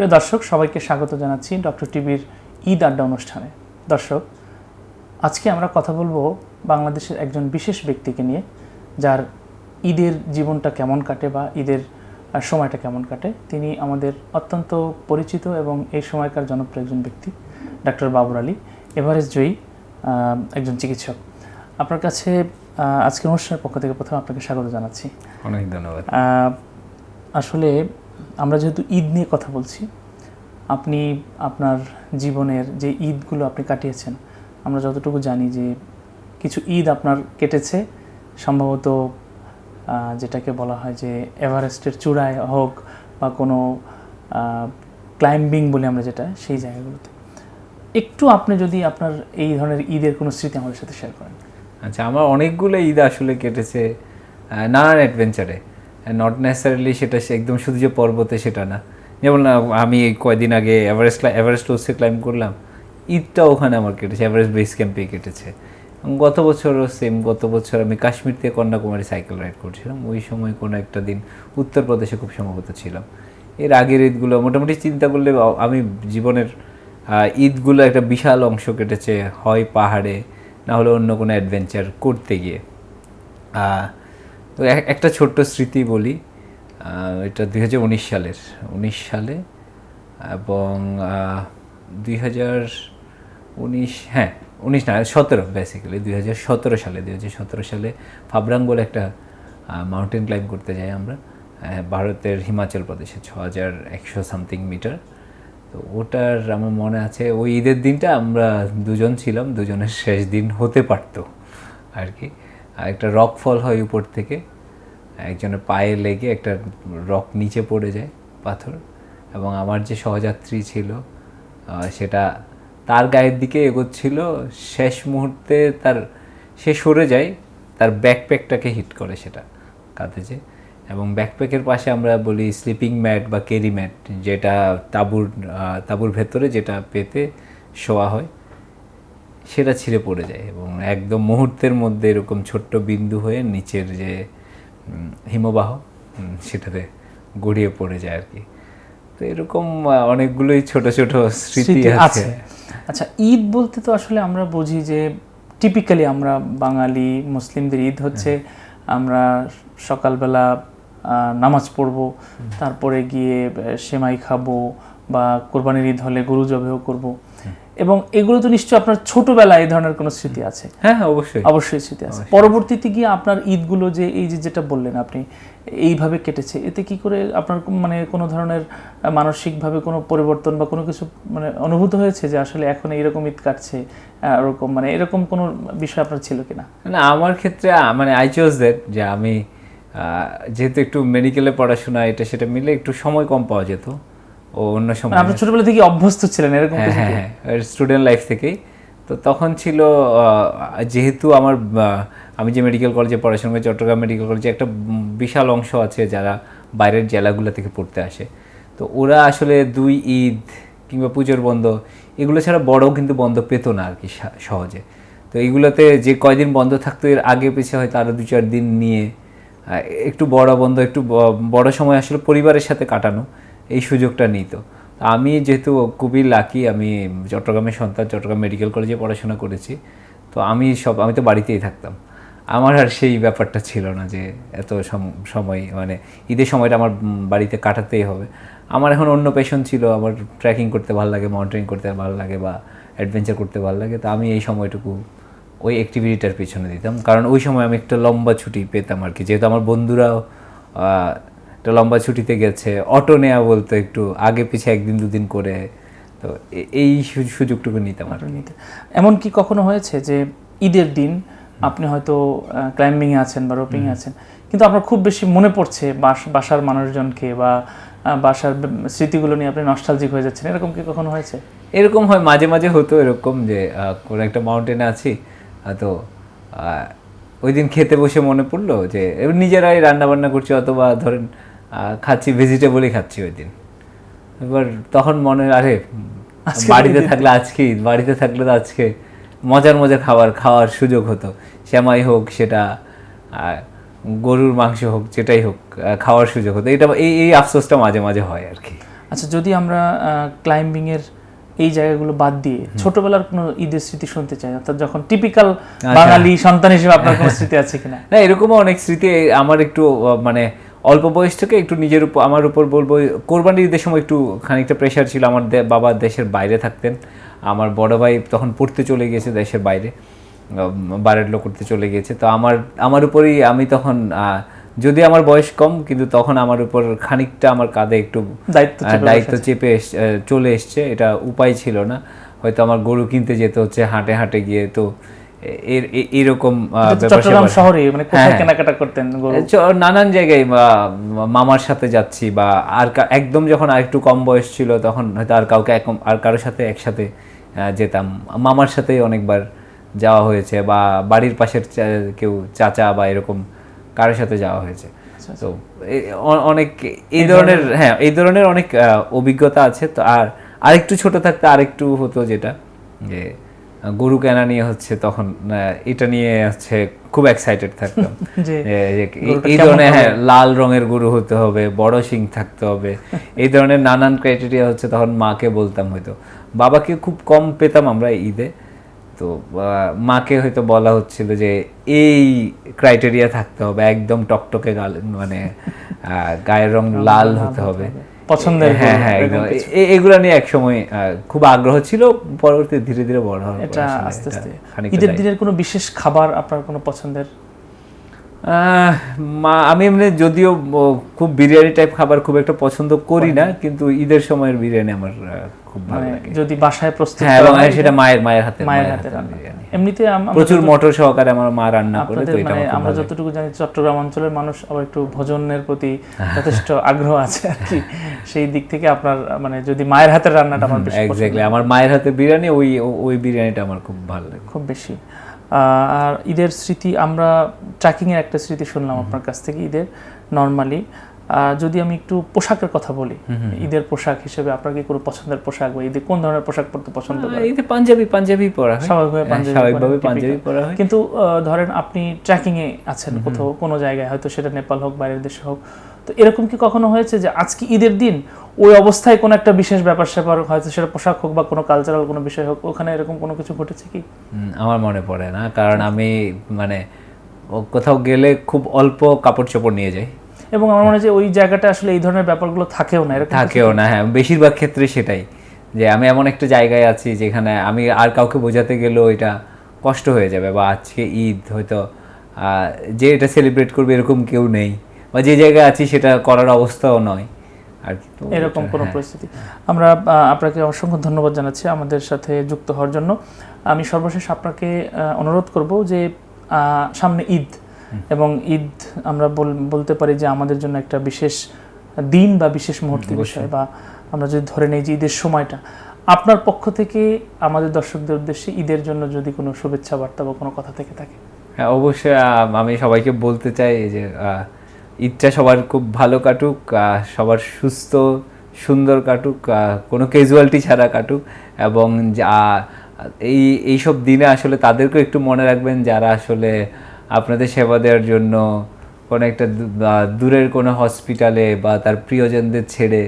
প্রিয় দর্শক সবাইকে স্বাগত জানাচ্ছি ডক্টর টিভির ঈদ আড্ডা অনুষ্ঠানে। দর্শক আজকে আমরা কথা বলব বাংলাদেশের একজন বিশেষ ব্যক্তিকে নিয়ে যার ঈদের জীবনটা কেমন কাটে বা ঈদের সময়টা কেমন কাটে। তিনি আমাদের অত্যন্ত পরিচিত এবং এই সময়কার জনপ্রিয় একজন ব্যক্তি ডাক্তার বাবুর আলী এভারেস্ট জয়ী একজন চিকিৎসক। আপনার কাছে আজকের অনুষ্ঠানের পক্ষ থেকে প্রথমে আপনাকে স্বাগত জানাচ্ছি। অনেক ধন্যবাদ। আসলে আমরা যেহেতু ঈদ নিয়ে কথা বলছি, আপনি আপনার জীবনের যে ঈদগুলো আপনি কাটিয়েছেন, আমরা যতটুকু জানি যে কিছু ঈদ আপনার কেটেছে, সম্ভবত যেটাকে বলা হয় যে এভারেস্টের চূড়ায় হোক বা কোনো ক্লাইম্বিং বলে আমরা যেটা, সেই জায়গাগুলোতে। একটু আপনি যদি আপনার এই ধরনের ঈদের কোনো স্মৃতি আমাদের সাথে শেয়ার করেন। আচ্ছা আমার অনেকগুলো ঈদ আসলে কেটেছে নানান অ্যাডভেঞ্চারে নট নেসারিলি সেটা একদম শুধু যে পর্বতে সেটা না। যেমন আমি কয়দিন আগে এভারেস্ট এভারেস্ট লোসে ক্লাইম্ব করলাম। ঈদটা ওখানে আমার কেটেছে এভারেস্ট বেস ক্যাম্পে কেটেছে। গত বছরও সেম গত বছর আমি কাশ্মীর থেকে কন্যাকুমারী সাইকেল রাইড করছিলাম। ওই সময় কোনো একটা দিন উত্তরপ্রদেশে খুব সম্ভবত ছিলাম। এর আগের ঈদগুলো মোটামুটি চিন্তা করলে আমি জীবনের ঈদগুলো একটা বিশাল অংশ কেটেছে, হয় পাহাড়ে না হলে অন্য কোনো অ্যাডভেঞ্চার করতে গিয়ে। তো এক- একটা ছোট্ট স্মৃতি বলি এটা দুই হাজার উনিশ সালের, উনিশ সালে এবং দুই হাজার উনিশ হ্যাঁ উনিশ না, সতেরো বেসিক্যালি দুই হাজার সতেরো সালে, দুই হাজার সতেরো সালে ফাবরাং বলে একটা মাউন্টেন ক্লাইম্ব করতে যাই আমরা ভারতের হিমাচল প্রদেশে ছ হাজার একশো সামথিং মিটার তো ওটার আমার মনে আছে, ওই ঈদের দিনটা আমরা দুজন ছিলাম, দুজনের শেষ দিন হতে পারতো, আর কি। একটা রক ফল হয় উপর থেকে। একজনের পায়ে লেগে একটা রক নিচে পড়ে যায় পাথর। এবং আমার যে সহযাত্রী ছিল সেটা তার গায়ের দিকে এগোচ্ছিল। শেষ মুহূর্তে তার, সে সরে যায়, তার ব্যাকপ্যাকটাকে হিট করে সেটা কাঁধে যে এবং ব্যাকপ্যাকের পাশে আমরা বলি স্লিপিং ম্যাট বা কেরি ম্যাট যেটা তাঁবুর তাঁবুর ভেতরে যেটা পেতে শোয়া হয়। সেটা ছিঁড়ে পড়ে যায় এবং একদম মুহূর্তের মধ্যে এরকম ছোট্ট বিন্দু হয়ে নিচের যে হিমবাহ সেটাতে গড়িয়ে পড়ে যায় আর কি। তো এরকম অনেকগুলোই ছোট ছোট স্মৃতি আছে। আচ্ছা ঈদ বলতে তো আসলে আমরা বুঝি যে টিপিক্যালি আমরা বাঙালি মুসলিমদের ঈদ হচ্ছে আমরা সকালবেলা নামাজ পড়ব তারপরে গিয়ে সেমাই খাব বা কোরবানির ঈদ হলে গরু জবেও করব। এবং এগুলো তো নিশ্চয়ই আপনার ছোটবেলায় এই ধরনের কোনো স্মৃতি আছে? হ্যাঁ হ্যাঁ অবশ্যই। অবশ্যই স্মৃতি আছে। পরবর্তীতে গিয়ে আপনার ঈদগুলো যে এই যে যেটা বললেন আপনি এইভাবে কেটেছে এতে কি করে আপনার মানে কোনো ধরনের মানসিকভাবে কোনো পরিবর্তন বা কোনো কিছু মানে অনুভূত হয়েছে যে আসলে এখন এইরকম ঈদ কাটছে ওরকম মানে এরকম কোনো বিষয় আপনার ছিল কিনা? না আমার ক্ষেত্রে মানে আই চোজ দ্যাট যে আমি আহ, যেহেতু একটু মেডিকেলে পড়াশোনা এটা সেটা মিলে একটু সময় কম পাওয়া যেত। ও অন্য সময় মানে আপনি ছোটবেলা থেকে অভ্যস্ত ছিলেন এরকম হ্যাঁ কিছু হ্যাঁ হ্যাঁ স্টুডেন্ট লাইফ থেকেই। তো তখন ছিল যেহেতু আমার আমি যে মেডিকেল কলেজে পড়াশোনা করি চট্টগ্রাম মেডিকেল কলেজে একটা বিশাল অংশ আছে যারা বাইরের জেলাগুলো থেকে পড়তে আসে। তো ওরা আসলে দুই ঈদ কিংবা পুজোর বন্ধ এগুলো ছাড়া বড় কিন্তু বন্ধ পেতো না আর কি সহজে। তো এইগুলোতে যে কয়দিন বন্ধ থাকতো এর আগে পিছিয়ে হয়তো আরও দু চার দিন নিয়ে একটু বড় বন্ধ একটু বড় সময় আসলে পরিবারের সাথে কাটানো। এই সুযোগটা নিত। আমি যেহেতু খুবই লাকি আমি চট্টগ্রামের সন্তান, চট্টগ্রাম মেডিকেল কলেজে পড়াশোনা করেছি। তো আমি সব, আমি তো বাড়িতেই থাকতাম। আমার আর সেই ব্যাপারটা ছিল না যে এত সম- সময় মানে ঈদের সময়টা আমার বাড়িতে কাটাতেই হবে। আমার এখন অন্য পেশন ছিল, আমার ট্রেকিং করতে ভালো লাগে মাউন্টেনিং করতে ভালো লাগে বা অ্যাডভেঞ্চার করতে ভালো লাগে। তো আমি এই সময়টুকু ওই অ্যাক্টিভিটিটার পিছনে দিতাম। কারণ ওই সময় আমি একটা লম্বা ছুটি পেতাম আর কি। যেহেতু আমার বন্ধুরাও একটা লম্বা ছুটিতে গেছে অটো নেওয়া বলতো একটু আগে পিছে একদিন দুদিন করে তো এই সুযোগটুকু নিতাম আর। নিতে। এমন কি কখনো হয়েছে যে ঈদের দিন আপনি হয়তো ক্লাইম্বিংয়ে আছেন বা রোপিংয়ে আছেন কিন্তু আপনার খুব বেশি মনে পড়ছে বাস বাসার মানুষজনকে বা বাসার স্মৃতিগুলো নিয়ে আপনি নস্টালজিক হয়ে যাচ্ছেন এরকম কি কখনো হয়েছে? এরকম হয় মাঝে মাঝে হতো এরকম যে কোনো একটা মাউন্টেনে আছি তো ওই দিন খেতে বসে মনে পড়ল যে নিজেরাই রান্না বান্না করছি অথবা ধরেন খাচ্ছি ভেজিটেবলই খাচ্ছি ওই দিন। এবার তখন মনে আরে বাড়িতে থাকলে আজকে বাড়িতে থাকলে তো আজকে। মজার মজার খাবার খাওয়ার সুযোগ হতো। শ্যামাই হোক সেটা গরুর মাংস হোক যেটাই হোক খাওয়ার সুযোগ হতো। এটা এই এই আফসোসটা মাঝে মাঝে হয় আর কি। আচ্ছা যদি আমরা ক্লাইম্বিং এর এই জায়গাগুলো বাদ দিয়ে ছোটবেলার কোনো ঈদের স্মৃতি শুনতে চাই অর্থাৎ যখন টিপিক্যাল বাঙালি সন্তান হিসেবে আপনার কোনো স্মৃতি আছে কিনা? না এরকমও অনেক স্মৃতি আমার একটু মানে অল্প বয়স থেকে একটু নিজের উপর আমার উপর বলব কোরবানির ঈদের সময় একটু খানিকটা প্রেশার ছিল আমার বাবা দেশের বাইরে থাকতেন। আমার বড় ভাই তখন পড়তে চলে গিয়েছে দেশের বাইরে বারের করতে চলে গিয়েছে। তো আমার আমার উপরেই আমি তখন আহ, যদি আমার বয়স কম কিন্তু তখন আমার উপর খানিকটা আমার কাঁধে একটু দায়িত্ব দায়িত্ব চেপে চলে এসছে। এটা উপায় ছিল না। হয়তো আমার গরু কিনতে যেতে হচ্ছে হাঁটে হাঁটে গিয়ে তো এরকম চট্টগ্রাম শহরে মানে কোথায় হ্যাঁ। কেনাকাটা করতেন নানান জায়গায় মামার সাথে যাচ্ছি বা আর একদম যখন আর একটু কম বয়স ছিল তখন হয়তো আর কাউকে আর কারোর সাথে একসাথে যেতাম। মামার সাথেই অনেকবার যাওয়া হয়েছে বা বাড়ির পাশের কেউ চাচা বা এরকম কারোর সাথে যাওয়া হয়েছে। আচ্ছা, তো অনেক এই ধরনের হ্যাঁ এই ধরনের অনেক অভিজ্ঞতা আছে। তো আর আরেকটু ছোট থাকতে আরেকটু হতো যেটা যে গরু কেনা নিয়ে হচ্ছে তখন এটা নিয়ে হচ্ছে খুব এক্সাইটেড থাকতাম। এই- ধরনের হ্যাঁ লাল রঙের গরু হতে হবে বড় শিং থাকতে হবে। এই ধরনের নানান ক্রাইটেরিয়া হচ্ছে তখন মাকে বলতাম হয়তো। বাবাকে খুব কম পেতাম আমরা ঈদে। তো মাকে হয়তো বলা হচ্ছিল যে এই ক্রাইটেরিয়া থাকতে হবে একদম টকটকে গাল মানে আহ, গায়ের রং লাল হতে হবে। পছন্দের হ্যাঁ হ্যাঁ এগুলো একদম। নিয়ে একসময় আহ, খুব আগ্রহ ছিল পরবর্তীতে ধীরে ধীরে বড় হওয়ার এটা আস্তে আস্তে। ঈদের দিনের কোনো বিশেষ খাবার আপনার কোনো পছন্দের? আহ, মা- আমি এমনি যদিও খুব বিরিয়ানি টাইপ খাবার খুব একটা পছন্দ করি না কিন্তু ঈদের সময়ের বিরিয়ানি আমার খুব ভালো মানে লাগে। যদি বাসায় প্রস্তুত হ্যাঁ এবং সেটা মায়ের মায়ের হাতে মায়ের হাতে রান্না। এমনিতে প্রচুর মটর সহকারে আমার মা রান্না করে তো এটা মানে আমার যতটুকু জানি চট্টগ্রাম অঞ্চলের মানুষ আবার একটু ভোজনের প্রতি যথেষ্ট আগ্রহ আছে আর কি। সেই দিক থেকে আপনার মানে যদি মায়ের হাতের রান্নাটা আমার বেশি এক্স্যাক্টলি আমার মায়ের হাতে বিরিয়ানি ওই ওই বিরিয়ানিটা আমার খুব ভালো লাগে। খুব বেশি। আহ, আর ঈদের স্মৃতি আমরা ট্র্যাকিং এর একটা স্মৃতি শুনলাম আপনার কাছ থেকে ঈদের নর্মালি যদি আমি একটু পোশাকের কথা বলি ঈদের পোশাক হিসেবে আপনার কি কোনো পছন্দের পোশাক বা ঈদে কোন ধরনের পোশাক পরতে পছন্দ করেন? যে পাঞ্জাবি পাঞ্জাবি পরা হয়। স্বাভাবিকভাবে হ্যাঁ, পাঞ্জাবি স্বাভাবিকভাবে পাঞ্জাবি পরা হয়। কিন্তু ধরেন আপনি ট্র্যাকিং এ আছেন কোথাও কোনো জায়গায় হয়তো সেটা নেপাল হোক বাইরের দেশে হোক। তো এরকম কি কখনো হয়েছে যে আজকে ঈদের দিন ওই অবস্থায় কোনো একটা বিশেষ ব্যাপার স্যাপার হয়তো সেটা পোশাক হোক বা কোনো কালচারাল কোনো বিষয় হোক ওখানে এরকম কোনো কিছু ঘটেছে কি? আমার মনে পড়ে না কারণ আমি মানে কোথাও গেলে খুব অল্প কাপড় চোপড় নিয়ে যাই। এবং আমার মনে হয় যে ওই জায়গাটা আসলে এই ধরনের ব্যাপারগুলো থাকেও না এরকম থাকেও না হ্যাঁ বেশিরভাগ ক্ষেত্রে সেটাই। যে আমি এমন একটা জায়গায় আছি যেখানে আমি আর কাউকে বোঝাতে গেলেও এটা কষ্ট হয়ে যাবে বা আজকে ঈদ হয়তো যে এটা সেলিব্রেট করবে এরকম কেউ নেই বা যে জায়গায় আছি সেটা করার অবস্থাও নয়। আর কি এরকম কোনো হ্যাঁ। পরিস্থিতি। আমরা আপনাকে অসংখ্য ধন্যবাদ জানাচ্ছি আমাদের সাথে যুক্ত হওয়ার জন্য। আমি সর্বশেষ আপনাকে অনুরোধ করব যে সামনে ঈদ এবং ঈদ আমরা বলতে পারি যে আমাদের জন্য একটা বিশেষ দিন বা বিশেষ মুহূর্তের বিষয় বা আমরা যদি ধরে নেই যে ঈদের সময়টা আপনার পক্ষ থেকে আমাদের দর্শকদের উদ্দেশ্যে ঈদের জন্য যদি কোনো শুভেচ্ছা বার্তা বা কোনো কথা থেকে থাকে? হ্যাঁ অবশ্যই আমি সবাইকে বলতে চাই যে ঈদটা সবার খুব ভালো কাটুক সবার সুস্থ সুন্দর কাটুক কোনো ক্যাজুয়ালিটি ছাড়া কাটুক এবং যা এই এইসব দিনে আসলে তাদেরকেও একটু মনে রাখবেন যারা আসলে আপনাদের সেবা দেওয়ার জন্য কোনো একটা দূরের কোনো হসপিটালে বা তার প্রিয়জনদের ছেড়ে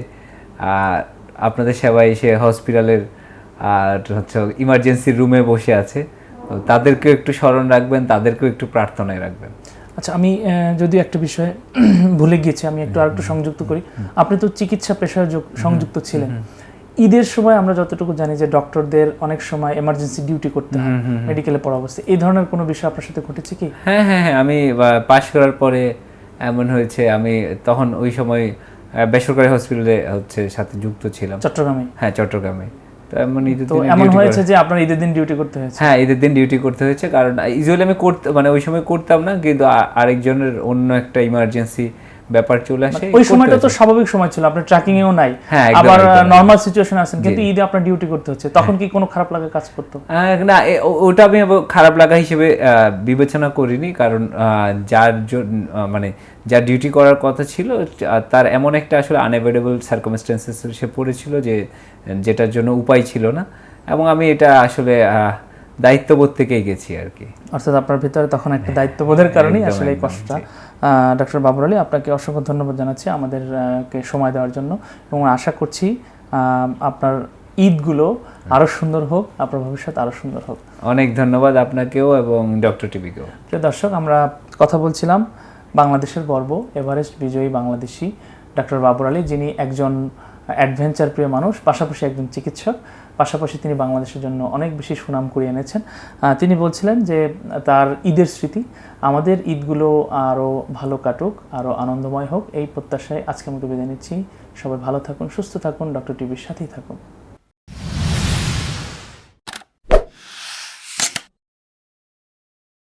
আপনাদের সেবায় এসে হসপিটালের আর হচ্ছে ইমার্জেন্সি রুমে বসে আছে। তো তাদেরকেও একটু স্মরণ রাখবেন তাদেরকেও একটু প্রার্থনায় রাখবেন। আচ্ছা আমি যদিও একটা বিষয়ে ভুলে গিয়েছি আমি একটু আরেকটু সংযুক্ত করি। আপনি তো চিকিৎসা পেশায় সংযুক্ত ছিলেন। ঈদের সময় আমরা যতটুকু জানি যে ডক্টরদের অনেক সময় এমার্জেন্সি ডিউটি করতে হয় মেডিকেলে পড়া অবস্থায় এই ধরনের কোনো বিষয় আপনার সাথে ঘটেছে কি? হ্যাঁ হ্যাঁ হ্যাঁ আমি পাশ করার পরে এমন হয়েছে আমি তখন ওই সময় বেসরকারি হসপিটালে হচ্ছে সাথে যুক্ত ছিলাম। চট্টগ্রামে? হ্যাঁ চট্টগ্রামে। ঈদের এমন হয়েছে যে আপনার ঈদের দিন ডিউটি করতে হয়েছে? হ্যাঁ ঈদের দিন ডিউটি করতে হয়েছে কারণ ইউজুয়ালি আমি করতে মানে ওই সময় করতাম না কিন্তু আরেকজনের অন্য একটা ইমার্জেন্সি ব্যাপার চলে আসে মানে ওই সময়টা তো স্বাভাবিক সময় ছিল আপনার ট্র্যাকিং এও নাই। হ্যাঁ, আবার নর্মাল সিচুয়েশন আছেন কিন্তু ঈদে আপনার ডিউটি করতে হচ্ছে। তখন কি কোনো খারাপ লাগা কাজ করতো? না ওটা আমি খারাপ লাগা হিসেবে বিবেচনা করিনি। কারণ যার মানে যার ডিউটি করার কথা ছিল তার এমন একটা আসলে আনএভেলেবল সার্কামস্টেন্সেস সে পড়েছিল যে যেটার জন্য উপায় ছিল না। এবং আমি এটা আসলে আহ, দায়িত্ববোধ থেকেই গেছি আর কি। অর্থাৎ আপনার ভিতরে তখন একটা দায়িত্ববোধের কারণেই আসলে এই কষ্টটা। ডক্টর বাবর আলী আপনাকে অসংখ্য ধন্যবাদ জানাচ্ছি আমাদেরকে সময় দেওয়ার জন্য এবং আশা করছি আপনার ঈদগুলো আরও সুন্দর হোক আপনার ভবিষ্যৎ আরও সুন্দর হোক। অনেক ধন্যবাদ আপনাকেও এবং ডক্টর টিভিকেও। প্রিয় দর্শক আমরা কথা বলছিলাম বাংলাদেশের গর্ব এভারেস্ট বিজয়ী বাংলাদেশি ডক্টর বাবর আলী যিনি একজন অ্যাডভেঞ্চার প্রিয় মানুষ পাশাপাশি একজন চিকিৎসক। পাশাপাশি তিনি বাংলাদেশের জন্য অনেক বেশি সুনাম করে এনেছেন। তিনি বলছিলেন যে, তার ঈদের স্মৃতি, আমাদের ঈদগুলো আরও ভালো কাটুক, আরও আনন্দময় হোক, এই প্রত্যাশায় আজকের মতো বিদায় নিচ্ছি। সবাই ভালো থাকুন, সুস্থ থাকুন, ডক্টর টিভির সাথেই থাকুন।